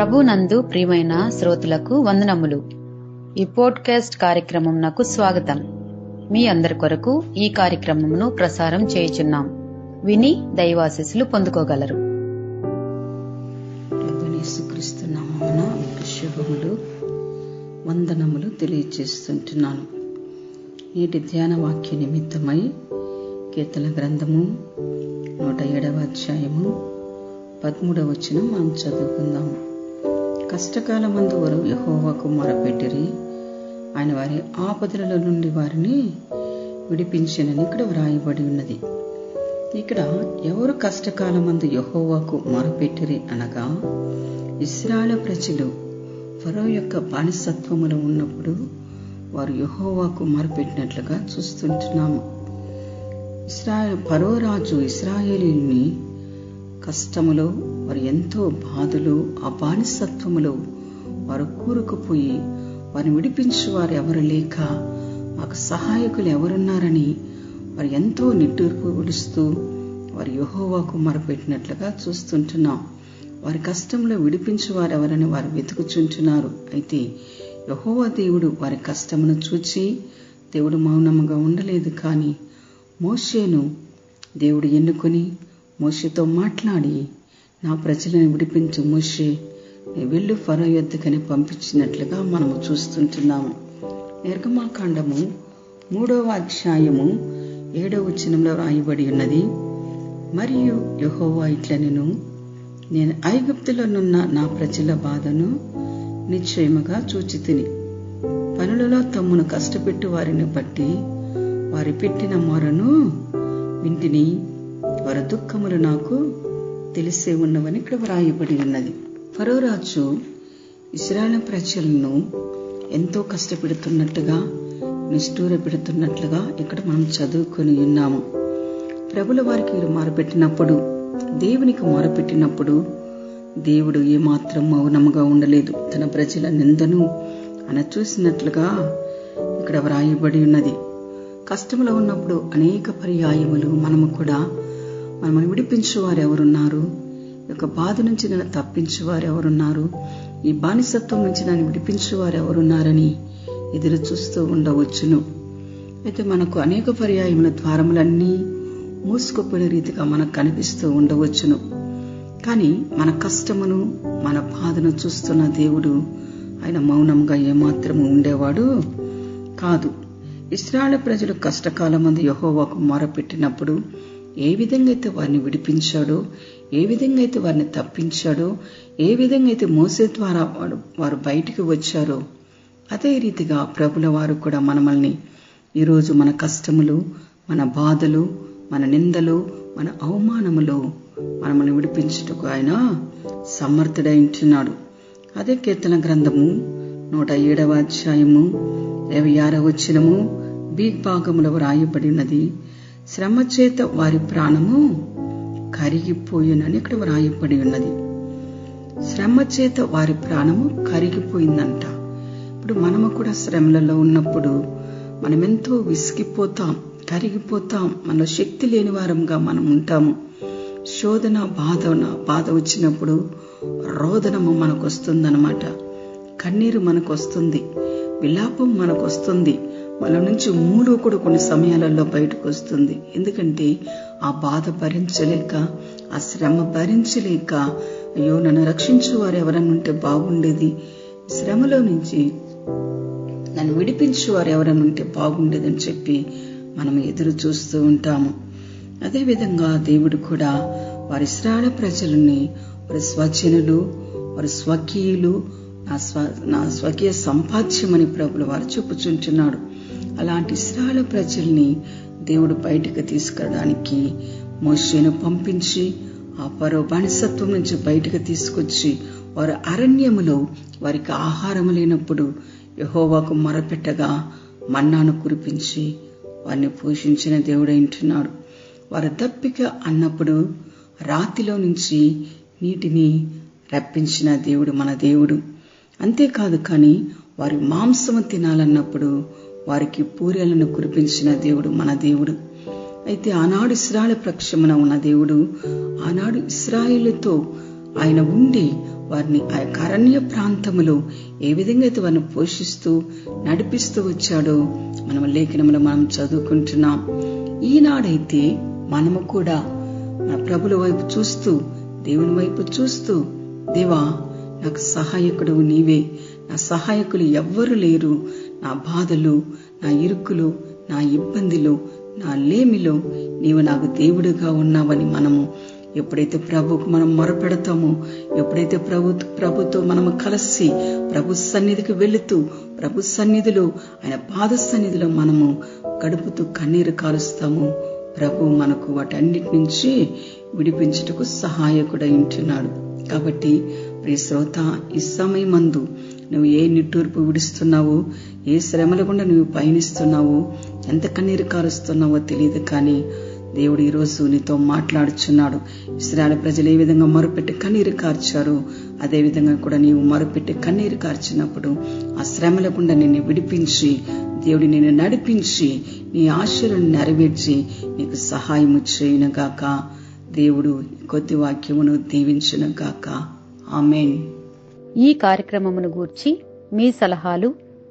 ప్రభునందు ప్రియమైన శ్రోతలకు వందనములు. ఈ పోడ్కాస్ట్ కార్యక్రమం నాకు స్వాగతం. మీ అందరి కొరకు ఈ కార్యక్రమమును ప్రసారం చేయుచున్నాం. విని దైవాశిస్సులు పొందుకోగలరు. శుభములు వందనములు తెలియజేస్తుంటున్నాను నేటి ధ్యాన వాక్య నిమిత్తమై కీర్తన గ్రంథము నూట ఏడవ అధ్యాయము పదమూడవ వచ్చిన మనం చదువుకుందాము. కష్టకాలమందు వరం యహోవాకు మొరపెట్టిరి ఆయన వారి ఆపదల నుండి వారిని విడిపించినని ఇక్కడ వ్రాయబడి ఉన్నది. ఇక్కడ ఎవరు కష్టకాలమందు యహోవాకు మొరపెట్టిరి అనగా ఇస్రాయల ప్రజలు ఫరో యొక్క బానిసత్వములో ఉన్నప్పుడు వారు యహోవాకు మొరపెట్టినట్లుగా చూస్తుంటున్నాము. ఇస్రాయల్ ఫరో రాజు ఇస్రాయేలీని కష్టములో వారు ఎంతో బాధలు ఆ బానిసత్వములో వారు కూరుకుపోయి వారిని విడిపించు వారు ఎవరు లేక మాకు సహాయకులు ఎవరున్నారని వారు ఎంతో నిట్టూర్పు విడుస్తూ వారి యహోవాకు మరపెట్టినట్లుగా చూస్తుంటున్నాం. వారి కష్టంలో విడిపించు వారు ఎవరని వారు వెతుకుచుంటున్నారు. అయితే యహోవా దేవుడు వారి కష్టమును చూచి దేవుడు మౌనముగా ఉండలేదు కానీ మోషేను దేవుడు ఎన్నుకొని మోషేతో మాట్లాడి నా ప్రజలను విడిపించు మోషే. నీ వెళ్ళు ఫరో యొద్దకని పంపించినట్లుగా మనము చూస్తుంటున్నాము నిర్గమాకాండము మూడవ అధ్యాయము ఏడవ వచనంలో రాయబడి ఉన్నది. మరియు యహోవా ఇట్లనెను నేను ఐగుప్తులోనున్న నా ప్రజల బాధను నిశ్చయముగా చూచి తిని పనులలో తమ్మును కష్టపెట్టు వారిని బట్టి వారి పెట్టిన మొరను వింటిని. వారి దుఃఖములు నాకు తెలిసే ఉన్నవని ఇక్కడ వ్రాయబడి ఉన్నది. ఫరోరాజు ఇస్రాయల్ ప్రజలను ఎంతో కష్టపెడుతున్నట్టుగా నిష్ఠూర పెడుతున్నట్లుగా ఇక్కడ మనం చదువుకొని ఉన్నాము. ప్రభుల వారికి వీరు మారుపెట్టినప్పుడు దేవునికి మారుపెట్టినప్పుడు దేవుడు ఏమాత్రం మౌనముగా ఉండలేదు. తన ప్రజల నిందను ఆయన చూసినట్లుగా ఇక్కడ వ్రాయబడి ఉన్నది. కష్టంలో ఉన్నప్పుడు అనేక పర్యాయములు మనము కూడా మమ్మల్ని విడిపించువారు ఎవరున్నారు యొక్క బాధ నుంచి నన్ను తప్పించేవారు ఎవరున్నారు ఈ బానిసత్వం నుంచి నన్ను విడిపించేవారు ఎవరున్నారని ఎదురు చూస్తూ ఉండవచ్చును. అయితే మనకు అనేక పర్యాయముల ద్వారములన్నీ మూసుకుపోయిన రీతిగా మనకు కనిపిస్తూ ఉండవచ్చును. కానీ మన కష్టమును మన బాధను చూస్తున్న దేవుడు ఆయన మౌనంగా ఏమాత్రము ఉండేవాడు కాదు. ఇస్రాయల్ ప్రజలు కష్టకాలమందు యహోవాకు మొరపెట్టినప్పుడు ఏ విధంగా అయితే వారిని విడిపించాడో ఏ విధంగా అయితే వారిని తప్పించాడో ఏ విధంగా అయితే మోసే ద్వారా వారు వారు బయటికి వచ్చారో అదే రీతిగా ప్రభుల వారు కూడా మనమల్ని ఈరోజు మన కష్టములు మన బాధలు మన నిందలు మన అవమానములు మనల్ని విడిపించుటకు ఆయన సమర్థుడైంటున్నాడు అదే కీర్తన గ్రంథము నూట ఏడవ అధ్యాయము ఇరవై ఆరవ వచ్చినము బీ భాగములో వ్రాయబడినది ఉన్నది. శ్రమ చేత వారి ప్రాణము కరిగిపోయినని ఇక్కడ వ్రాయబడి ఉన్నది. శ్రమ చేత వారి ప్రాణము కరిగిపోయిందంట. ఇప్పుడు మనము కూడా శ్రమలలో ఉన్నప్పుడు మనమెంతో విసిగిపోతాం కరిగిపోతాం. మన శక్తి లేని వారంగా మనం ఉంటాము. శోధన బాధన బాధ వచ్చినప్పుడు రోదనము మనకు వస్తుందన్నమాట కన్నీరు మనకు వస్తుంది విలాపం మనకు వస్తుంది మన నుంచి మూడు కూడా కొన్ని సమయాలలో బయటకు వస్తుంది. ఎందుకంటే ఆ బాధ భరించలేక ఆ శ్రమ భరించలేక అయ్యో నన్ను రక్షించు వారు ఎవరన్నా ఉంటే బాగుండేది. శ్రమలో నుంచి నన్ను విడిపించు వారు ఎవరైనా ఉంటే బాగుండేదని చెప్పి మనం ఎదురు చూస్తూ ఉంటాము. అదేవిధంగా దేవుడు కూడా వారి ఇస్రాయల ప్రజలని వారి స్వజనులు వారి స్వకీయులు నా స్వ నా స్వకీయ సంపాద్యమని ప్రభులు వారు చూపుచుంటున్నాడు అలాంటి ఇస్రాయల ప్రజల్ని దేవుడు బయటకు తీసుకురావడానికి మోషేను పంపించి ఆ పరో బానిసత్వం నుంచి బయటకు తీసుకొచ్చి వారు అరణ్యములో వారికి ఆహారం లేనప్పుడు యహోవాకు మొరపెట్టగా మన్నాను కురిపించి వారిని పోషించిన దేవుడైంటున్నాడు వారు దప్పిక అన్నప్పుడు రాతిలో నుంచి నీటిని రప్పించిన దేవుడు మన దేవుడు. అంతేకాదు కానీ వారి మాంసము తినాలన్నప్పుడు వారికి పూరేలను కురిపించిన దేవుడు మన దేవుడు. అయితే ఆనాడు ఇస్రాయల పక్షమున ఉన్న దేవుడు ఆనాడు ఇస్రాయిలతో ఆయన ఉండి వారిని ఆ కరణ్య ప్రాంతములో ఏ విధంగా అయితే వారిని పోషిస్తూ నడిపిస్తూ వచ్చాడో మనం లేఖనములో మనం చదువుకుంటున్నాం. ఈనాడైతే మనము కూడా మన ప్రభుల వైపు చూస్తూ దేవుని వైపు చూస్తూ దేవా నాకు సహాయకుడు నీవే. నా సహాయకులు ఎవ్వరు లేరు. నా బాధలు నా ఇరుకులు నా ఇబ్బందిలో నా లేమిలో నీవు నాకు దేవుడిగా ఉన్నావని మనము ఎప్పుడైతే ప్రభుకు మనం మొరపెడతామో ఎప్పుడైతే ప్రభు ప్రభుతో మనము కలిసి ప్రభు సన్నిధికి వెళుతూ ప్రభు సన్నిధిలో ఆయన పాద సన్నిధిలో మనము గడుపుతూ కన్నీరు కాలుస్తాము ప్రభు మనకు వాటన్నిటి నుంచి విడిపించుటకు సహాయకుడై ఉంటున్నాడు. కాబట్టి ప్రియ శ్రోత ఈ సమయమందు నువ్వు ఏ నిట్టూర్పు విడుస్తున్నావో ఏ శ్రమల గుండా నువ్వు పయనిస్తున్నావో? ఎంత కన్నీరు కారుస్తున్నావో తెలియదు కానీ దేవుడు ఈరోజు నీతో మాట్లాడుచున్నాడు. ఇస్రాయల్ ప్రజలు ఏ విధంగా మరుపెట్టి కన్నీరు కార్చారు అదే విధంగా కూడా నీవు మరుపెట్టి కన్నీరు కార్చినప్పుడు ఆ శ్రమల గుండా నిన్ను విడిపించి దేవుడి నిన్ను నడిపించి నీ ఆశలను నెరవేర్చి నీకు సహాయము చేయునుగాక. దేవుడు కొద్ది వాక్యమును దీవించునుగాక. ఆమెన్. ఈ కార్యక్రమమును గూర్చి మీ సలహాలు